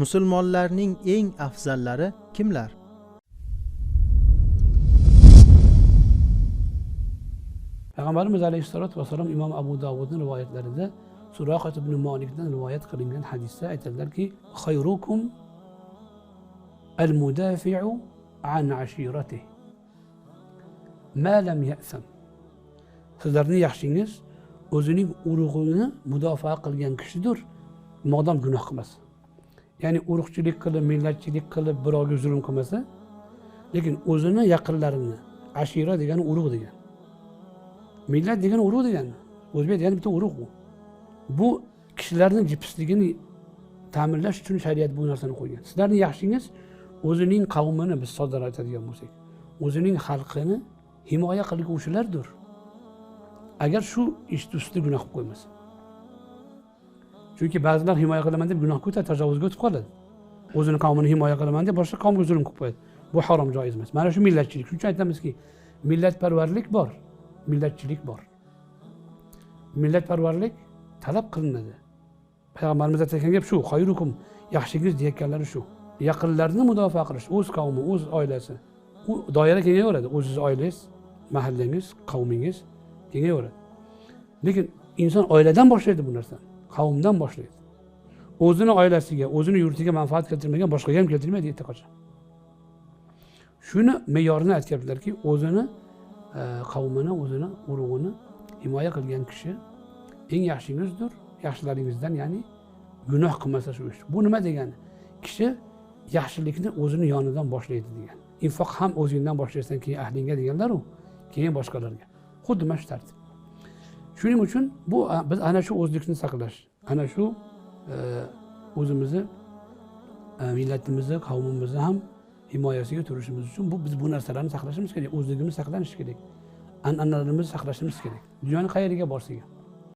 musulmonlarning eng afzallari kimlar? Payg'ambarimiz alayhissalotu vassalom imom abu davudni rivoyatlarida suroqat ibn molikdan rivoyat qilingan hadisda aytadilarki xayrukum al mudafiu an ashiratihi. Ma lam yasam. Sizlarni yaxshingiz o'zining urug'ini mudofaa qilgan kishidir modom gunoh qilmasa ya'ni urug'chilik qilib millatchilik qilib birovga zulm qilmasa lekin o'zini yaqinlarini ashira degani urug' degan. Millat degani urug' degani o'zbek degani bitta urug' u. Bu kishilarni jipsligini ta'minlash uchun shariat bu narsani qo'ygan. Sizlarni yaxshingiz o'zining qavmini biz sodda aytadigan bo'lsak o'zining xalqini himoya qilguvchilardir. Agar shu ishni ustida gunoh qilib qo'ymasa chunki ba'zilar himoya qilaman deb gunohga o'tadi tajovuzga o'tib qoladi. O'zini qavmini himoya qilaman deb boshqa qavmga zulm qilib qo'yadi. Bu harom joiz emas. Mana shu millatchilik. Shuning uchun aytamizki millatparvarlik bor millatchilik bor. Millatparvarlik talab qilinadi. Payg'ambarimiz aytayotgan gap shu xayrukum yaxshingiz deyayotganlari shu. Yaqinlarni mudofaa qilish o'z qavmi o'z oilasi u doira kengayaveradi. O'zizni oilangiz mahallangiz qavmingiz kengayaveradi. Lekin inson oiladan boshlaydi bu narsani. Qavmdan boshlaydi. O'zini oilasiga o'zini yurtiga manfaat keltirmagan boshqaga ham keltirmaydi hech qachon shuni me'yorini aytyaptilarki o'zini e, qavmini o'zini urug'ini himoya qilgan kishi eng yaxshingizdir yaxshilaringizdan ya'ni gunoh qilmasa shu ish. Bu nima degani? Kishi yaxshilikni o'zini yonidan boshlaydi degan. Infoq ham o'zingdan boshlaysan keyin ahlingga deganlaru keyin boshqalarga. Xuddi mana shu tartib. Shuning uchun bu biz ana shu o'zlikni saqlash ana shu e, o'zimizni e, millatimizni qavmimizni ham himoyasiga turishimiz uchun bu biz bu narsalarni saqlashimiz kerak o'zligimiz saqlanishi kerak an'analarimizni saqlashimiz kerak. Dunyoni qayeriga borsak ham.